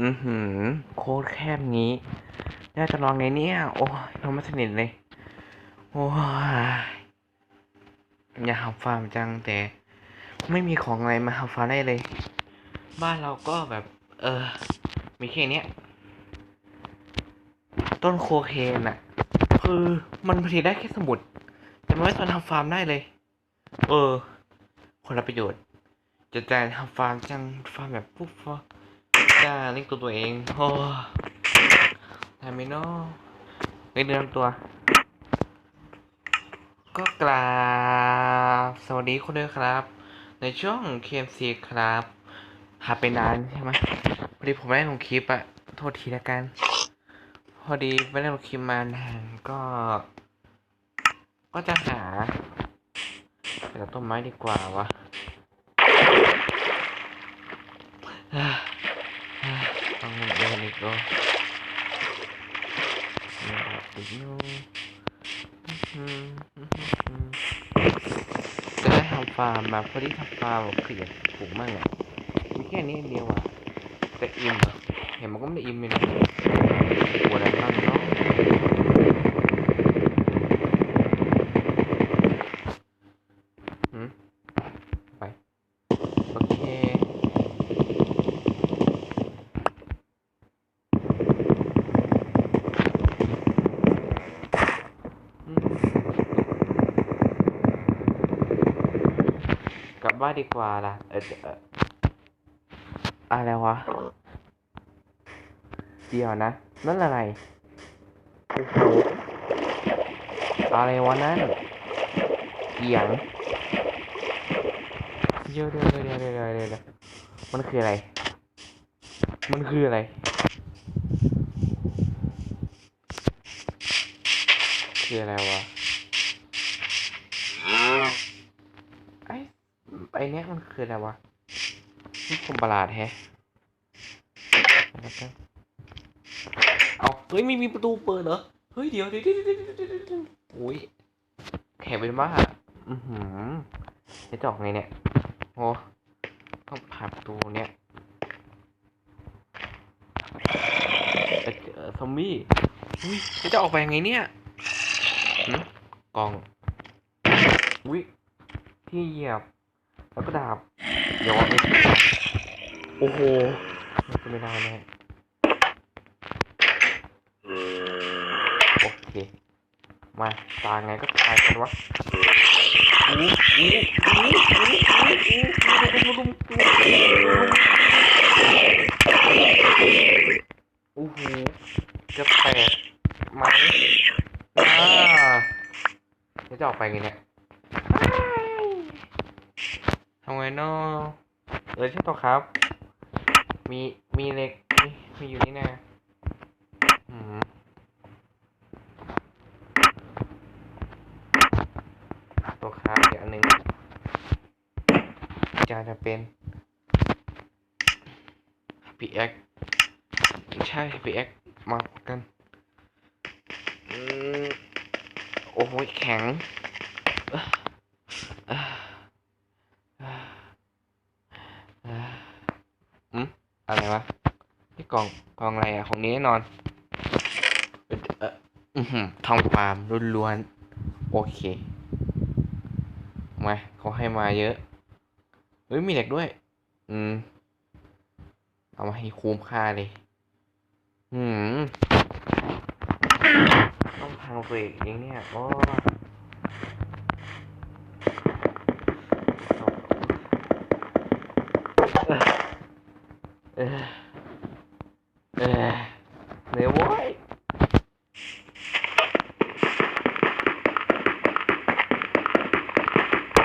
อือหือ โค้ดแคบงี้น่าจะลองไงเนี่ย โอ้ยเราไม่สนิทเลย โอ้ยอยากทำฟาร์มจังแต่ ไม่มีของอะไรมาทำฟาร์มได้เลย บ้านเราก็แบบ เออ มีแค่เนี้ย ต้นโคเคนอะคือมันผลิตได้แค่สมุด แต่ไม่สามารถทำฟาร์มได้เลย เออ คนละประโยชน์จะแต่ทำฟาร์มจังฟาร์มแบบปุ๊บฟะจ้าเล่นตัวตัวเองโอ้ทำไมเนาะเงินเดือนตัว ก็กราบสวัสดีคนด้วยครับ ในช่อง KMC ครับหาไปนานใช่ไหมพอดีผมไม่ได้ลงคลิปอะโทษทีละกัน พอดีไม่ได้ลงคลิปมานานก็ ก็จะหาไปกับต้นไม้ดีกว่าวะอ่าอ่าต้อง เดินอีกแล้วนี่ครับอีกนู่นจะได้ทำฟาร์มแบบพอดีทำฟาร์มแบบเกลียดถูกมากอะมีแค่นี้เดียวอะแต่อิ่มเหรอเห็นมันก็ไม่ได้อิ่มเลยนะปวดอะไรบ้างเนาะหืมไป โอเค อืมกลั บ้าดีกว่าล่ะ เออเอออะไรวะ เดี๋ยวนะ นั่นอะไรโอ้โหอะไรวะนั่นเอียงเยวเดี๋ยวเดี๋ยวเดี๋ยวเดี๋ยวเดี๋ยวเดี๋ยวมันคืออะไร มันคืออะไรคืออะไรวะ ไอ้ ไอ้เนี้ยมันคืออะไรวะนี่คมประหลาดแฮะอะไรกันเอาเฮ้ยไม่มีประตูเปิดเหรอ เฮ้ยเดี๋ยวเดี๋ยวเดี๋ยวเดี๋ยวเดี๋ยวเดี๋ยวเดี๋ยวโอ้ยแข็งเป็นบ้าอือหือจะจอกไงเนี่ยโอ้ต้องผ่านประตูเนี้ยจะเจอซอมบี้เฮ้ยจะออกไปยังไงเนี่ยหืมกล่องอุ้ยที่เหยียบ แล้วก็ดาบย้อนโอ้โหมันจะไม่ได้แน่โอเค มาตาไงก็ตายกันวะโอ้โหจะแตกไหมอ่าจะออกไปไงเนี่ย ทำไงเนาะเออใช่ตัวครับ มีมีเหล็กมีมีอยู่นี่นะอืมตัวครับเดี๋ยวอันหนึ่งจะจะเป็นพีเอ็กใช่พีเอ็กมากันอืมโอ้โหแข็งเอ้อเอ้อ อืมอะไรวะนี่กล่องกล่องอะไรอะของนี้แน่นอนเอ่อเอ่ออือหือทองฟาร์มล้วนๆโอเคมาเขาให้มาเยอะเฮ้ยมีเหล็กด้วย อืม เอามาให้คุ้มค่าเลยอืมต้องพังตัวเองเองเนี่ยโอ้ เออเออเหนื่อยโว้ย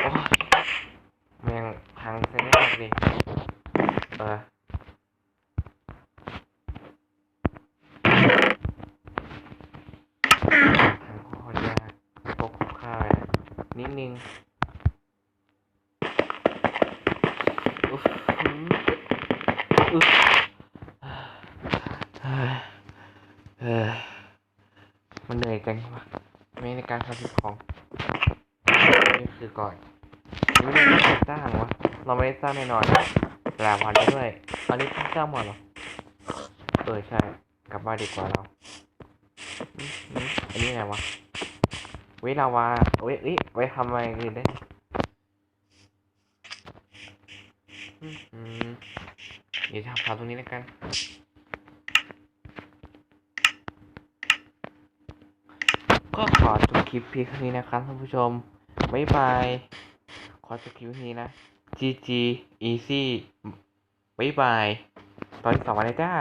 โอ้ยแม่งพังซะแน่เลยเออทางโคตรยากตกข้าวเลยนิดนึงอุ๊ฟอุ๊ฟเฮ้ยเออมันเหนื่อยจังวะไม่ในการทำสิ่งของ นี่ คือก่อนไม่ได้สร้างวะเราไม่ได้สร้างแน่นอนแปลวันไปด้วยอันนี้เพิ่งสร้างหมดหรอเออใช่ กลับบ้านดีกว่าเราอันนี้ไงวะเว้ยลาวาเว้ยอ้ยไว้ทำอะไรอื่นได้อือเดี๋ยวทำทำตรงนี้แล้วกันก็ขอจบคลิปเพียงเท่านี้นะครับท่านผู้ชม บ๊ายบาย ขอจบคลิปนี้นะ GG easy บ๊ายบาย ตอนที่สองวันเลยจ้า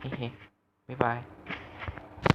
เฮ้บ๊ายบาย